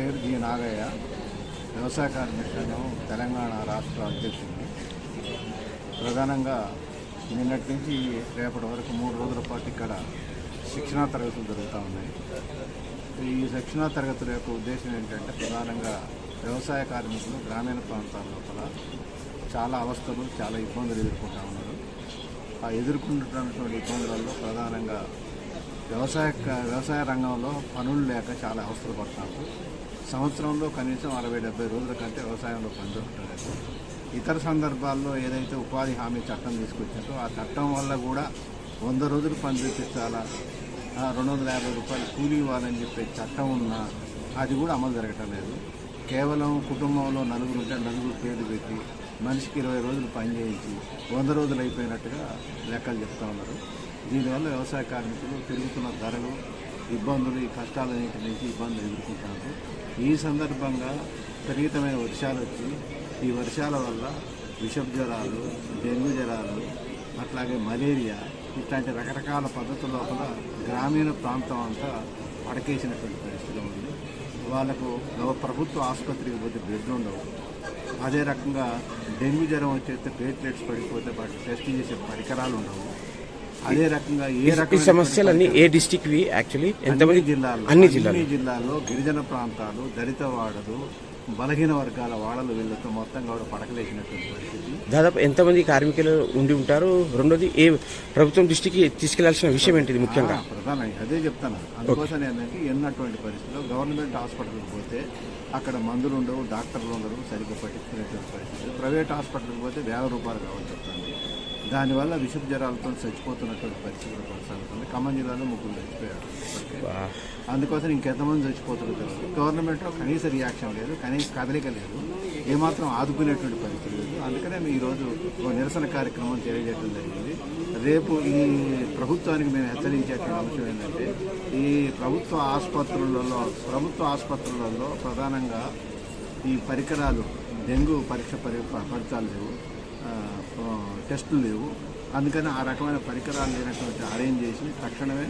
పేరు జి నాగయ్య. వ్యవసాయ కార్మికులను తెలంగాణ రాష్ట్ర అధ్యక్షుడిని. ప్రధానంగా నిన్నటి నుంచి రేపటి వరకు మూడు రోజుల పాటు ఇక్కడ శిక్షణా తరగతులు జరుగుతూ ఉన్నాయి. ఈ శిక్షణా తరగతుల యొక్క ఉద్దేశం ఏంటంటే ప్రధానంగా వ్యవసాయ కార్మికులు గ్రామీణ ప్రాంతాల లోపల చాలా అవస్థలు చాలా ఇబ్బందులు ఎదుర్కొంటూ ఉన్నారు. ఆ ఎదుర్కొంటున్నటువంటి ఇబ్బందులలో ప్రధానంగా వ్యవసాయ వ్యవసాయ రంగంలో పనులు లేక చాలా అవస్థలు పడుతున్నారు సంవత్సరంలో కనీసం అరవై డెబ్బై రోజుల కంటే వ్యవసాయంలో పనిచేస్తుంటారు. ఇతర సందర్భాల్లో ఏదైతే ఉపాధి హామీ చట్టం తీసుకొచ్చారో ఆ చట్టం వల్ల కూడా వంద రోజులు పని చూపించాలా రెండు వందల యాభై రూపాయలు కూలీ ఇవ్వాలని చెప్పే చట్టం ఉన్నా అది కూడా అమలు జరగటం లేదు. కేవలం కుటుంబంలో నలుగురు ఉంటే నలుగురు పేరు పెట్టి మనిషికి ఇరవై రోజులు పని చేయించి వంద రోజులు అయిపోయినట్టుగా లెక్కలు చెప్తా ఉన్నారు. దీనివల్ల వ్యవసాయ కార్మికులు పెరుగుతున్న ధరలు ఇబ్బందులు ఈ కష్టాలన్నింటి నుంచి ఇబ్బందులు ఎదుర్కొంటారు ఈ సందర్భంగా విపరీతమైన వర్షాలు వచ్చి ఈ వర్షాల వల్ల విషభ జ్వరాలు డెంగ్యూ జ్వరాలు అట్లాగే మలేరియా ఇట్లాంటి రకరకాల పద్ధతుల లోపల గ్రామీణ ప్రాంతం అంతా పడకేసినటువంటి పరిస్థితులు ఉంది. వాళ్ళకు ప్రభుత్వ ఆసుపత్రికి పోతే బెడ్లు ఉండవు. అదే రకంగా డెంగ్యూ జ్వరం వచ్చేస్తే ప్లేట్లెట్స్ పడిపోతే వాటికి టెస్ట్ చేసే పరికరాలు ఉండవు. అదే రకంగా ఏ రకమైన సమస్యలన్నీ ఏ డిస్టిక్ వి యాక్చువల్లీ ఎంతమంది అన్ని జిల్లాల్లో అన్ని జిల్లాలు అన్ని జిల్లాల్లో. గిరిజన ప్రాంతాలు దళిత వాడలు బలహీన వర్గాల వాడలు వీళ్ళతో మొత్తం కూడా పడకలేసినటువంటి పరిస్థితి. దాదాపు ఎంతమంది కార్మికులు ఉండి ఉంటారు? రెండోది ఏ ప్రభుత్వం దృష్టికి తీసుకెళ్ళాల్సిన విషయం ఏంటిది ముఖ్యంగా? ఆ, ప్రధానంగా అదే చెప్తాను. అందుకోసం ఏంటంటే ఎన్నటువంటి పరిస్థితుల్లో గవర్నమెంట్ హాస్పిటల్కి పోతే అక్కడ మందులు ఉండవు డాక్టర్లు ఉండరు సరిగ్గా పట్టించుకునేటువంటి పరిస్థితి ప్రైవేట్ హాస్పిటల్కి పోతే వేల రూపాయలు కావాల్సి వస్తుంది దానివల్ల విషపు జ్వరాలతో చచ్చిపోతున్నటువంటి పరిస్థితులు కొనసాగుతుంది. ఖమ్మం జిల్లాలో ముగ్గురు చచ్చిపోయారు. అందుకోసం ఇంకెంతమంది చచ్చిపోతుందో తెలియదు గవర్నమెంట్లో కనీస రియాక్షన్ లేదు కనీస కదలిక లేదు ఏమాత్రం ఆదుకునేటువంటి పరిస్థితి లేదు. అందుకనే మేము ఈరోజు ఒక నిరసన కార్యక్రమం తెలియజేయడం జరిగింది. రేపు ఈ ప్రభుత్వానికి మేము హెచ్చరించేటువంటి అంశం ఏంటంటే ఈ ప్రభుత్వ ఆసుపత్రులలో ప్రభుత్వ ఆసుపత్రులలో ప్రధానంగా ఈ పరికరాలు డెంగ్యూ పరీక్ష పరి ఫలితాలు లేవు. టెస్టులు లేవు. అందుకని ఆ రకమైన పరికరాలు లేనటువంటి అరేంజ్ చేసి తక్షణమే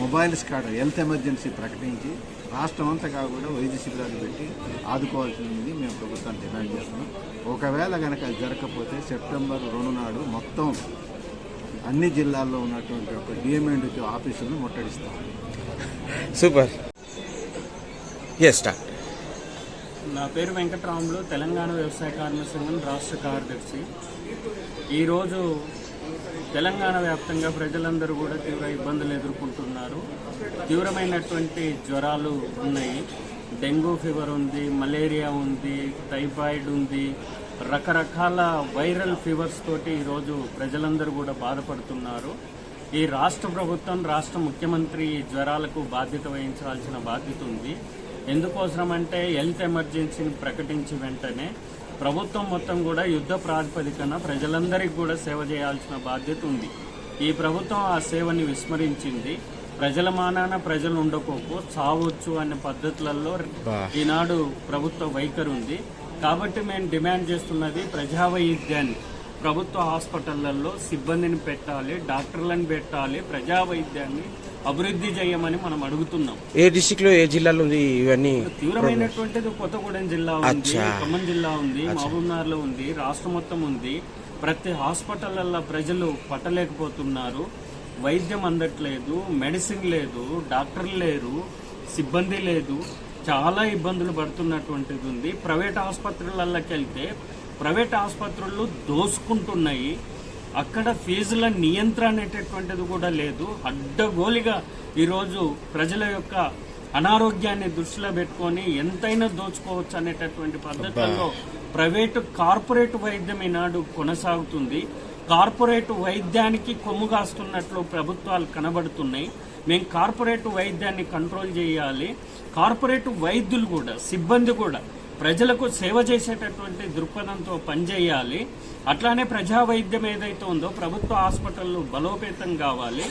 మొబైల్ స్కాడర్ హెల్త్ ఎమర్జెన్సీ ప్రకటించి రాష్ట్రం అంతా కాకుండా వైద్య శిబిరాలు పెట్టి ఆదుకోవాల్సింది మేము ప్రభుత్వాన్ని డిమాండ్ చేస్తున్నాం. ఒకవేళ కనుక అది జరగకపోతే సెప్టెంబర్ రెండు నాడు మొత్తం అన్ని జిల్లాల్లో ఉన్నటువంటి ఒక డిఎంఎండ్ ఆఫీసులను ముట్టడిస్తాం. సూపర్. ఎస్ నా పేరు వెంకటరాములు తెలంగాణ వ్యవసాయ కార్మిక సంఘం రాష్ట్ర కార్యదర్శి. ఈరోజు తెలంగాణ వ్యాప్తంగా ప్రజలందరూ కూడా తీవ్ర ఇబ్బందులు ఎదుర్కొంటున్నారు. తీవ్రమైనటువంటి జ్వరాలు ఉన్నాయి. డెంగ్యూ ఫీవర్ ఉంది మలేరియా ఉంది టైఫాయిడ్ ఉంది. రకరకాల వైరల్ ఫీవర్స్ తోటి ఈరోజు ప్రజలందరూ కూడా బాధపడుతున్నారు. ఈ రాష్ట్ర ప్రభుత్వం రాష్ట్ర ముఖ్యమంత్రి ఈ జ్వరాలకు బాధ్యత వహించాల్సిన బాధ్యత ఉంది. ఎందుకోసమంటే హెల్త్ ఎమర్జెన్సీని ప్రకటించి వెంటనే ప్రభుత్వం మొత్తం కూడా యుద్ధ ప్రాతిపదికన ప్రజలందరికీ కూడా సేవ చేయాల్సిన బాధ్యత ఉంది. ఈ ప్రభుత్వం ఆ సేవని విస్మరించింది. ప్రజల మానాన ప్రజలు ఉండకోకు చావచ్చు అనే పద్ధతులలో ఈనాడు ప్రభుత్వ వైఖరి ఉంది. కాబట్టి మేము డిమాండ్ చేస్తున్నది ప్రజా వైద్యాన్ని ప్రభుత్వ హాస్పిటళ్ళలో సిబ్బందిని పెట్టాలి డాక్టర్లను పెట్టాలి ప్రజా వైద్యాన్ని అభివృద్ధి చేయమని మనం అడుగుతున్నాం. ఏ డిస్టిక్లో ఏ జిల్లాలో ఉంది ఇవన్నీ? తీవ్రమైనటువంటిది కొత్తగూడెం జిల్లా ఉంది. ఖమ్మం జిల్లా ఉంది మహబూబ్నగర్లో ఉంది రాష్ట్రం మొత్తం ఉంది. ప్రతి హాస్పిటల్లో ప్రజలు పట్టలేకపోతున్నారు. వైద్యం అందట్లేదు మెడిసిన్ లేదు డాక్టర్లు లేరు సిబ్బంది లేదు. చాలా ఇబ్బందులు పడుతున్నటువంటిది ఉంది. ప్రైవేట్ ఆసుపత్రులకి వెళ్తే ప్రైవేట్ ఆసుపత్రులు దోసుకుంటున్నాయి. అక్కడ ఫీజుల నియంత్రణ అనేటటువంటిది కూడా లేదు. అడ్డగోలిగా ఈరోజు ప్రజల యొక్క అనారోగ్యాన్ని దృష్టిలో పెట్టుకొని ఎంతైనా దోచుకోవచ్చు అనేటటువంటి పద్ధతుల్లో ప్రైవేటు కార్పొరేట్ వైద్యం ఈనాడు కొనసాగుతుంది. కార్పొరేట్ వైద్యానికి కొమ్ము కాస్తున్నట్లు ప్రభుత్వాలు కనబడుతున్నాయి. మేము కార్పొరేట్ వైద్యాన్ని కంట్రోల్ చేయాలి. కార్పొరేట్ వైద్యులు కూడా సిబ్బంది కూడా ప్రజలకు సేవ చేసేటటువంటి దృక్పథంతో పనిచేయాలి. అట్లానే ప్రజా వైద్యం ఏదైతే ఉందో ప్రభుత్వ హాస్పిటళ్ళు బలోపేతం కావాలి.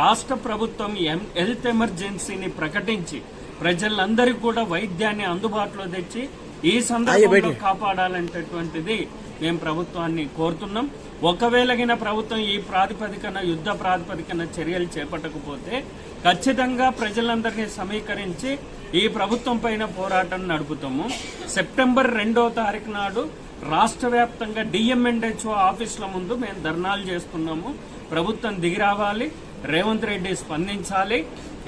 రాష్ట్ర ప్రభుత్వం హెల్త్ ఎమర్జెన్సీని ప్రకటించి ప్రజలందరికీ కూడా వైద్యాన్ని అందుబాటులో తెచ్చి ఈ సందర్భంలో కాపాడాలనేటటువంటిది మేము ప్రభుత్వాన్ని కోరుతున్నాం. ఒకవేళగిన ప్రభుత్వం ఈ ప్రాతిపదికన యుద్ధ ప్రాతిపదికన చర్యలు చేపట్టకపోతే ఖచ్చితంగా ప్రజలందరినీ సమీకరించి ఈ ప్రభుత్వం పైన పోరాటం నడుపుతాము. సెప్టెంబర్ రెండో తారీఖు నాడు రాష్ట్ర వ్యాప్తంగా డిఎంఎన్హెచ్ఓ ఆఫీసుల ముందు మేము ధర్నాలు చేస్తున్నాము. ప్రభుత్వం దిగి రావాలి. రేవంత్ రెడ్డి స్పందించాలి.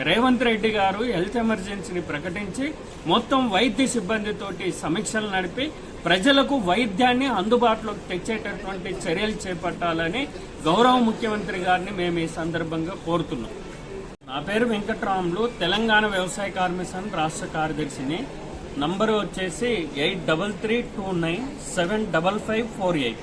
రేవంత్ రెడ్డి గారు హెల్త్ ఎమర్జెన్సీని ప్రకటించి మొత్తం వైద్య సిబ్బందితోటి సమీక్షలు నడిపి ప్రజలకు వైద్యాన్ని అందుబాటులోకి తెచ్చేటటువంటి చర్యలు చేపట్టాలని గౌరవ ముఖ్యమంత్రి గారిని మేము ఈ సందర్భంగా కోరుతున్నాం. నా పేరు వెంకట్రాములు. తెలంగాణ వ్యవసాయ కార్మిషన్ రాష్ట్ర కార్యదర్శిని. నంబరు వచ్చేసి eight double three two nine seven double five four eight.